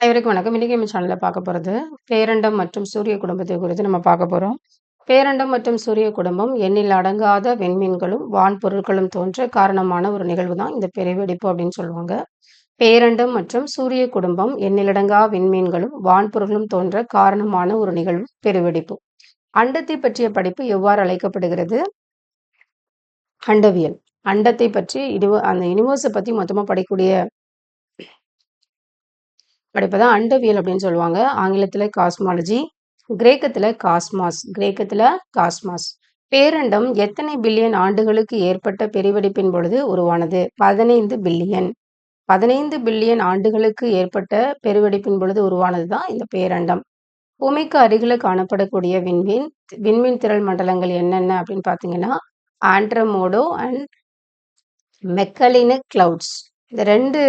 அனைவருக்கும் வணக்கம். இன்னைக்கு நம்ம சேனலில் பார்க்க போறது, பேரண்டம் மற்றும் சூரிய குடும்பத்தை குறித்து நம்ம பார்க்க போகிறோம் பேரண்டம் மற்றும் சூரிய குடும்பம் எண்ணில் அடங்காத விண்மீன்களும், வான்பொருட்களும் தோன்ற காரணமான ஒரு நிகழ்வு தான் இந்த பெருவெடிப்பு அப்படின்னு சொல்லுவாங்க. பேரண்டம் மற்றும் சூரிய குடும்பம் எண்ணிலடங்கா விண்மீன்களும், வான் வான்பொருட்களும் தோன்ற காரணமான ஒரு நிகழ்வு பெருவெடிப்பு. அண்டத்தை பற்றிய படிப்பு எவ்வாறு அழைக்கப்படுகிறது? அண்டவியல். அண்டத்தை பற்றி இது அந்த யூனிவர்ஸை பத்தி மொத்தமா படிக்கக்கூடிய படிப்பை தான் அண்டவியல் அப்படின்னு சொல்லுவாங்க. ஆங்கிலத்தில் காஸ்மாலஜி, கிரேக்கத்தில் காஸ்மாஸ். கிரேக்கத்தில் காஸ்மாஸ். பேரண்டம் எத்தனை பில்லியன் ஆண்டுகளுக்கு ஏற்பட்ட பெருவெடிப்பின் பொழுது உருவானது? 15 பில்லியன். 15 பில்லியன் ஆண்டுகளுக்கு ஏற்பட்ட பெருவெடிப்பின் பொழுது உருவானது தான் இந்த பேரண்டம். பூமிக்கு அருகில காணப்படக்கூடிய விண்மீன் விண்மீன் திரள் மண்டலங்கள் என்னென்ன அப்படின்னு பார்த்தீங்கன்னா, ஆண்ட்ரமோடோ அண்ட் மெக்கலின கிளவுட்ஸ். இந்த 2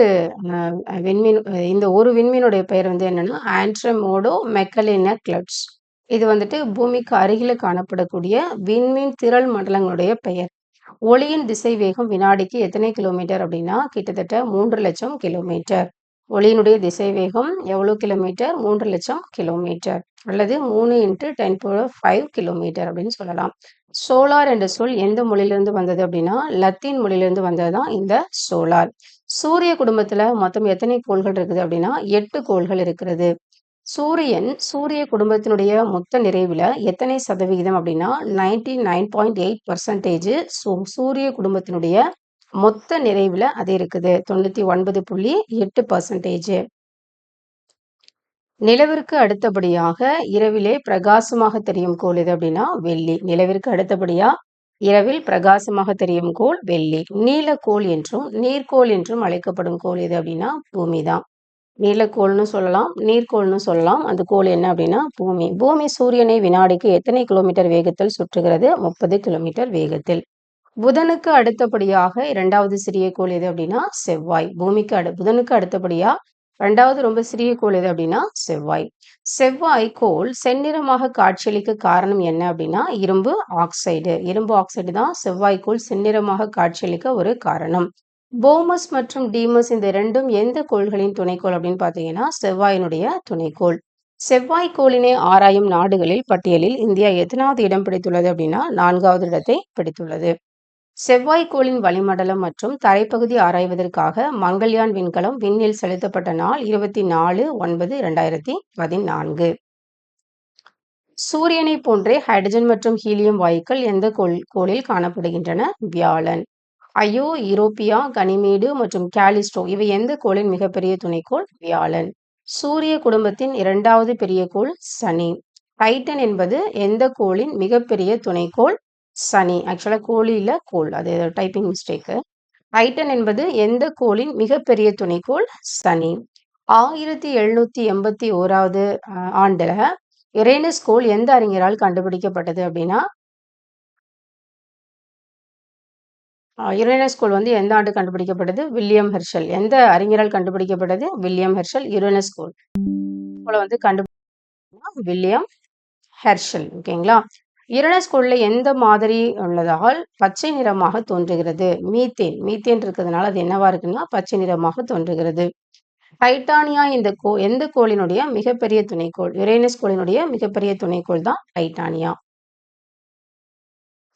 அ விண்மீன் இந்த ஒரு விண்மீனுடைய பெயர் வந்து என்னன்னா, ஆண்ட்ரமோடோ மெக்கலின கிளப்ஸ் இது வந்துட்டு பூமிக்கு அருகில காணப்படக்கூடிய விண்மீன் திரள் மண்டலங்களுடைய பெயர். ஒளியின் திசைவேகம் வினாடிக்கு எத்தனை கிலோமீட்டர் அப்படின்னா, கிட்டத்தட்ட 3,00,000 கிலோமீட்டர். ஒளியினுடைய திசைவேகம் எவ்வளோ கிலோமீட்டர்? 3,00,000 கிலோமீட்டர். அல்லது 3 × 10^5 கிலோமீட்டர் அப்படின்னு சொல்லலாம். சோலார் என்ற சொல் எந்த மொழியிலிருந்து வந்தது அப்படின்னா, லத்தீன் மொழியிலிருந்து வந்தது தான் இந்த சோலார். சூரிய குடும்பத்தில் மொத்தம் எத்தனை கோள்கள் இருக்குது அப்படின்னா, எட்டு கோள்கள் இருக்கிறது. சூரியன் சூரிய குடும்பத்தினுடைய மொத்த நிறைவில் எத்தனை சதவிகிதம் அப்படின்னா, ninety nine point eight percentage சூரிய குடும்பத்தினுடைய மொத்த நிறைவில் அது இருக்குது. 99.8% நிலவிற்கு அடுத்தபடியாக இரவிலே பிரகாசமாக தெரியும் கோள் எது அப்படின்னா, வெள்ளி. நிலவிற்கு அடுத்தபடியா இரவில் பிரகாசமாக தெரியும் கோள் வெள்ளி. நீலக்கோள் என்றும், நீர்க்கோள் என்றும் அழைக்கப்படும் கோள் எது அப்படின்னா, பூமி தான். நீலக்கோள்னு சொல்லலாம், நீர்க்கோள்னு சொல்லலாம். அந்த கோள் என்ன அப்படின்னா பூமி. பூமி சூரியனை வினாடிக்கு எத்தனை கிலோமீட்டர் வேகத்தில் சுற்றுகிறது? 30 கிலோமீட்டர் வேகத்தில். புதனுக்கு அடுத்தபடியாக இரண்டாவது சிறிய கோள் எது அப்படின்னா, செவ்வாய். பூமிக்கு அடு புதனுக்கு அடுத்தபடியா ரெண்டாவது ரொம்ப சிறிய கோள் எது அப்படின்னா, செவ்வாய். செவ்வாய் கோள் செந்நிறமாக காட்சியளிக்க காரணம் என்ன அப்படின்னா, இரும்பு ஆக்சைடு. இரும்பு ஆக்சைடு தான் செவ்வாய் கோள் செந்நிறமாக காட்சியளிக்க ஒரு காரணம். போமஸ் மற்றும் டீமஸ் இந்த இரண்டும் எந்த கோள்களின் துணைக்கோள் அப்படின்னு பார்த்தீங்கன்னா, செவ்வாயினுடைய துணைக்கோள். செவ்வாய் கோளினை ஆராயும் நாடுகளில் பட்டியலில் இந்தியா எத்தனாவது இடம் பிடித்துள்ளது அப்படின்னா, நான்காவது இடத்தை பிடித்துள்ளது. செவ்வாய் கோளின் வளிமண்டலம் மற்றும் தரைப்பகுதி ஆராய்வதற்காக மங்கள்யான் விண்கலம் விண்ணில் செலுத்தப்பட்ட நாள் 24/9/2014. சூரியனை போன்றே ஹைட்ரஜன் மற்றும் ஹீலியம் வாயுக்கள் எந்த கோள் கோளில் காணப்படுகின்றன? வியாழன். ஐயோ, யூரோப்பியா, கனிமேடு மற்றும் கேலிஸ்ட்ரோ இவை எந்த கோளின் மிகப்பெரிய துணைக்கோள்? வியாழன். சூரிய குடும்பத்தின் இரண்டாவது பெரிய கோள் சனி. டைட்டன் என்பது எந்த கோளின் மிகப்பெரிய துணைக்கோள்? சனி. ஆக்சுவலா கோழி கோல் அது டைப்பிங் மிஸ்டேக்கு. டைட்டன் என்பது எந்த கோளின் மிகப்பெரிய துணைக்கோள்? சனி. ஆயிரத்தி எழுநூற்றி எண்பத்தி ஓராவது ஆண்டில் இரேனஸ் கோல் எந்த அறிஞரால் கண்டுபிடிக்கப்பட்டது அப்படின்னா யுரேனஸ் கோல் வந்து எந்த ஆண்டு கண்டுபிடிக்கப்பட்டது? William Herschel. எந்த அறிஞரால் கண்டுபிடிக்கப்பட்டது? William Herschel. யுரேனஸ் கோல் வந்து கண்டுபிடி வில்லியம் ஹெர்ஷல். ஓகேங்களா? யுரேனஸ் கோள்ல எந்த மாதிரி உள்ளதால் பச்சை நிறமாக தோன்றுகிறது? மீத்தேன். மீத்தேன் இருக்கிறதுனால அது என்னவா இருக்குன்னா, பச்சை நிறமாக தோன்றுகிறது. டைட்டானியா இந்த கோ எந்த கோளினுடைய மிகப்பெரிய துணைக்கோள்? யுரேனஸ் கோளினுடைய மிகப்பெரிய துணைக்கோள் தான் டைட்டானியா.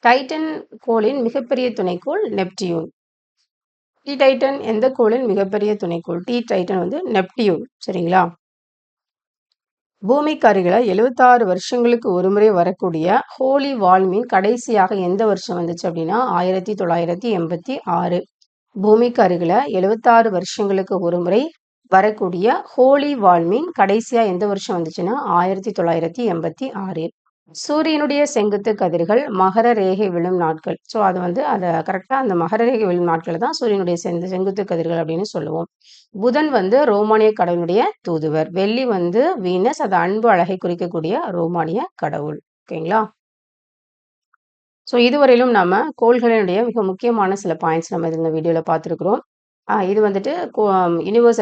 டைட்டன் கோளின் மிகப்பெரிய துணைக்கோள் நெப்டியூன். டி டைட்டன் எந்த கோளின் மிகப்பெரிய துணைக்கோள்? டி டைட்டன் வந்து நெப்டியூன். சரிங்களா? பூமிக்கு அருகில் எழுபத்தாறு வருஷங்களுக்கு ஒருமுறை வரக்கூடிய ஹோலி வால்மீன் கடைசியாக எந்த வருஷம் வந்துச்சு அப்படின்னா, 1986. பூமிக்கு அருகில் எழுபத்தாறு வருஷங்களுக்கு ஒருமுறை வரக்கூடிய ஹோலி வால்மீன் கடைசியாக எந்த வருஷம் வந்துச்சுன்னா, 1986. சூரியனுடைய செங்குத்து கதிர்கள் மகர ரேகை விழும் நாட்கள். ஸோ அது வந்து அத கரெக்டாக அந்த மகர ரேகை விழும் நாட்களை தான் சூரியனுடைய செங்கு செங்குத்து கதிர்கள் அப்படின்னு சொல்லுவோம். புதன் வந்து ரோமானிய கடவுளுடைய தூதுவர். வெள்ளி வந்து வீனஸ். அது அன்பு அழகை குறிக்கக்கூடிய ரோமானிய கடவுள். ஓகேங்களா? ஸோ இதுவரையிலும் நாம கோள்களினுடைய மிக முக்கியமான சில பாயிண்ட்ஸ் நம்ம இந்த வீடியோல பார்த்துருக்குறோம் இது வந்துட்டு கோ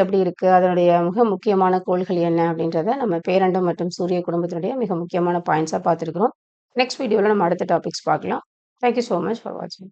எப்படி இருக்கு? அதனுடைய மிக முக்கியமான கோள்கள் என்ன? அப்படின்றத நம்ம பேரண்டம் மற்றும் சூரிய குடும்பத்தினுடைய மிக முக்கியமான பாயிண்ட்ஸாக பார்த்துருக்குறோம் நெக்ஸ்ட் வீடியோவில் நம்ம அடுத்த டாபிக்ஸ் பார்க்கலாம். தேங்க் யூ மச் ஃபார் வாட்சிங்.